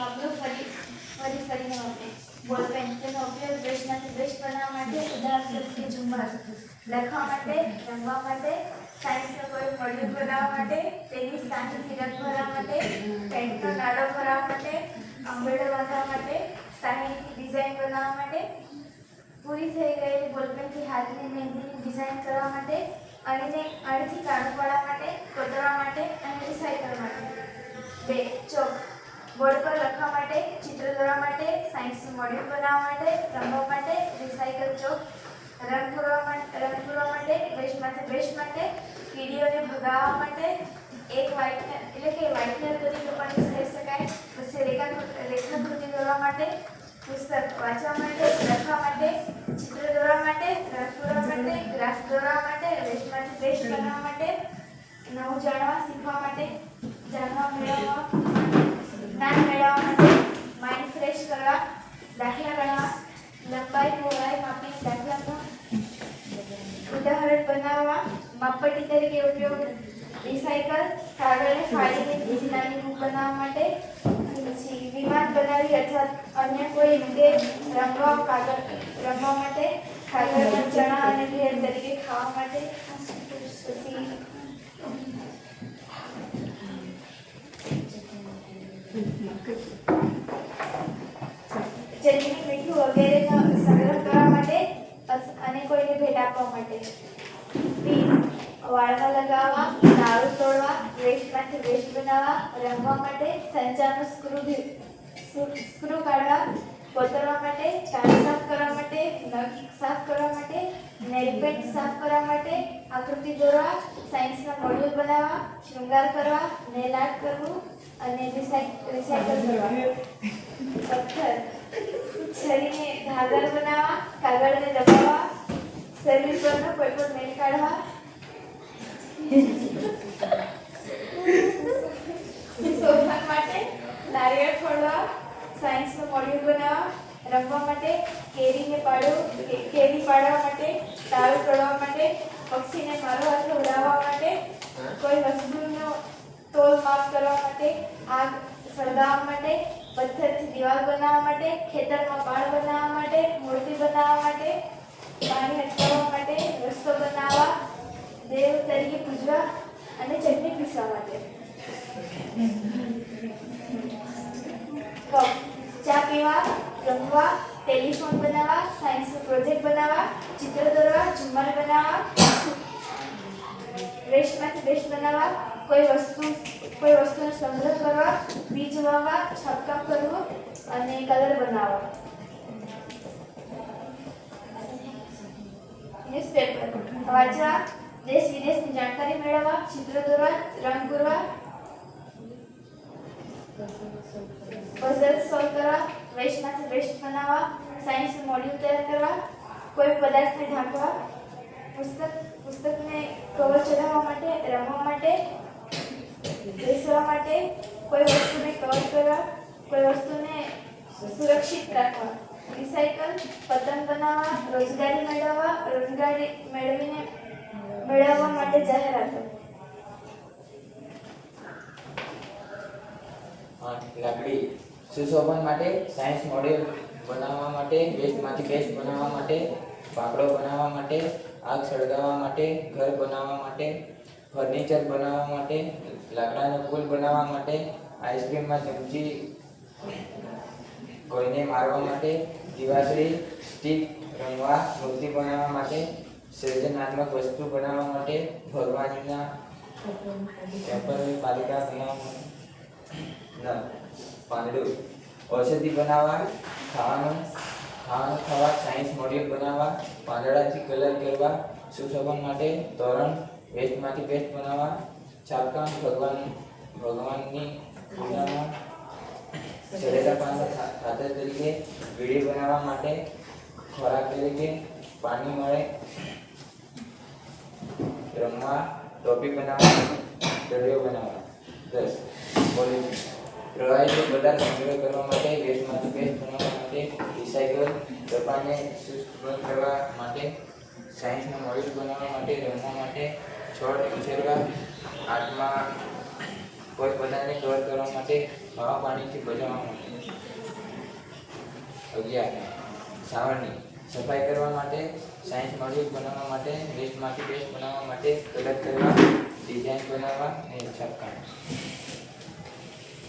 વાપરો ફરી ફરી, ફરીને વાપરે બોલપેન તેનો ઉપયોગ બનાવવા માટે ઉદાહરણ ઝુમ્મર લખવા માટે, રમવા માટે સાયન્સનો કોઈ મોડ્યુલ બનાવવા માટે તેની સાંજથી રંગ ભરવા માટે પેન્ટનો નાડો ભરવા માટે અંબેડો બાંધવા માટે સાહીથી ડિઝાઇન બનાવવા માટે, પૂરી થઈ ગયેલી બોલપેનથી હાથની મહેંદીની ડિઝાઇન કરવા માટે અણીને અણીથી કાણું પાડવા માટે, કોતરવા માટે અને રિસાયકલ માટે. બે, ચોક. બોર્ડ પર લખવા માટે, ચિત્ર દોરવા માટે સાયન્સનું મોડ્યુલ બનાવવા માટે, રમવા માટે રિસાયકલ ચોક રંગ પૂરવા માટે રંગ પૂરવા માટે વેસ્ટમાંથી વેસ્ટ માટે કીડીઓને ભગાવવા માટે, એક વ્હાઇટનર એટલે કે વ્હાઇટનર તરીકે પણ થઈ શકાય. પછી રેખા રેખાકૃતિ દોરવા માટે, પુસ્તક વાંચવા માટે ચિત્ર દોરવા માટે રંગ પૂરવા માટે ગ્રાફ દોરવા માટે વેસ્ટમાંથી વેસ્ટ બનાવવા માટે નવું જાણવા શીખવા માટે જાણવા મેળવવા જ્ઞાન મેળવવા માટે માઇન્ડ ફ્રેશ કરવા દાખલા ગણવા લંબાઈ પહોળાઈ માપીને દાખલાનું ઉદાહરણ બનાવવા તરીકે ઉપયોગ રિસાયકલ કાગળને ફાડીને બીજી બનાવવા માટે પછી વિમાન બનાવી અથવા અન્ય કોઈ રીતે રમવા, કાગળ રમવા માટે, કાગળ ચણા અને ઘેર તરીકે ખાવા માટે. પછી મીઠું વગેરેનો સંગ્રહ કરવા માટે અને કોઈને ભેટ આપવા માટે. વાળમાં લગાવવા દારૂ તોડવા વેસ્ટમાંથી વેસ્ટ બનાવવા, રમવા માટે સંચાનો સ્ક્રૂ સ્ક્રૂ કાઢવા, કોતરવા માટે ચાળ સાફ કરવા માટે, નખ સાફ કરવા માટે, નેલ પેન્ટ સાફ કરવા માટે, આકૃતિ દોરવા, સાયન્સના મોડ્યુલ બનાવવા, શૃંગાર કરવા, નેલ આર્ટ કરવું અને રિસાયકલ કરવા. પથ્થર. છરીને ધારદાર બનાવવા, કાગળને દબાવવા, શરીર પરનો કોઈ પણ મેલ કાઢવા શોધવા માટે નારિયેળ ફોડવા સાયન્સનું મોડ્યુલ બનાવવા રમવા માટે કેરીને પાડો કેરી પાડવા માટે દારૂ તોડવા માટે પક્ષીને મારો હાથ ઉડાવવા માટે કોઈ વસ્તુનો તોલ માફ કરવા માટે આગ સળગાવવા માટે પથ્થરથી દિવાલ બનાવવા માટે ખેતરમાં પાળ બનાવવા માટે મૂર્તિ બનાવવા માટે પાણી અટકાવવા માટે રસ્તો બનાવવા દેવ તરીકે પૂજવા અને ચટણી પીસવા માટે કપ ચા રમવા ટેલિફોન બનાવવા સાયન્સનો પ્રોજેક્ટ બનાવવા, ચિત્ર દોરવા, ઝુમ્મર બનાવવા વેસ્ટમાંથી બેસ્ટ બનાવવા, કોઈ વસ્તુ, કોઈ વસ્તુનો સંગ્રહ કરવા, બીજ વાવવા, છાપકામ કરવો અને કલર બનાવવા. ન્યૂઝપેપર વાંચવા, દેશ વિદેશની જાણકારી મેળવવા, ચિત્ર દોરવા, રંગ પૂરવા પઝલ સોલ્વ કરવા વેસ્ટમાંથી બેસ્ટ બનાવવા સાયન્સનું મોડ્યુલ તૈયાર કરવા, કોઈ પદાર્થને ઢાંકવા, પુસ્તક, પુસ્તકને કવર ચઢાવવા માટે, રમવા માટે, બેસવા માટે, કોઈ વસ્તુને કવર કરવા, કોઈ વસ્તુને સુરક્ષિત રાખવા, રિસાયકલ, પતંગ બનાવવા, રોજગારી મેળવવા, રોજગારી મેળવીને મેળવવા માટે જાહેરાતો લાકડી. સુશોભન માટે સાયન્સ મોડેલ બનાવવા માટે વેસ્ટમાંથી બેસ્ટ બનાવવા માટે પાંખડો બનાવવા માટે, આગ સળગાવવા માટે, ઘર બનાવવા માટે ફર્નિચર બનાવવા માટે, લાકડાનો પુલ બનાવવા માટે આઈસ્ક્રીમમાં ચમચી કોઈને મારવા માટે દિવાસળી સ્ટીક રમવા, મૂર્તિ બનાવવા માટે, સર્જનાત્મક વસ્તુ બનાવવા માટે, ભગવાનના ટેમ્પરરી પાલિકા બનાવવા માટે પાંદડું ઔષધિ બનાવવા, ખાવાનું ખાવાનું ખાવા સાયન્સ મોડ્યુલ બનાવવા, પાંદડાથી કલર કરવા, સુશોભન માટે તોરણ વેસ્ટમાંથી પેસ્ટ બનાવવા, છાપકામ ભગવાન, ભગવાનની પૂજામાં ચડેલા ખા- ખાતર તરીકે વીડી બનાવવા માટે, ખોરાક તરીકે પાણી મળે, રમવા, ટોપી બનાવવા દરિયો બનાવવા દસ પોલીસ પ્રવાહી પદાર્થ સંગ્રહ કરવા માટે વેસ્ટમાંથી બેસ્ટ બનાવવા માટે, રિસાયકલ રપાને બંધ કરવા માટે, સાયન્સના મોડ્યુલ બનાવવા માટે, રમવા માટે, છોડ ઉછેરવા આર્ટમાં કોઈ પદાર્થને કવર કરવા માટે, હવા પાણીથી બચાવવા માટે. અગિયાર. સાવરણી. સફાઈ કરવા માટે, સાયન્સ મોડ્યુલ બનાવવા માટે વેસ્ટમાંથી બેસ્ટ બનાવવા માટે, કલર કરવા ડિઝાઇન બનાવવા અને છાપકામ.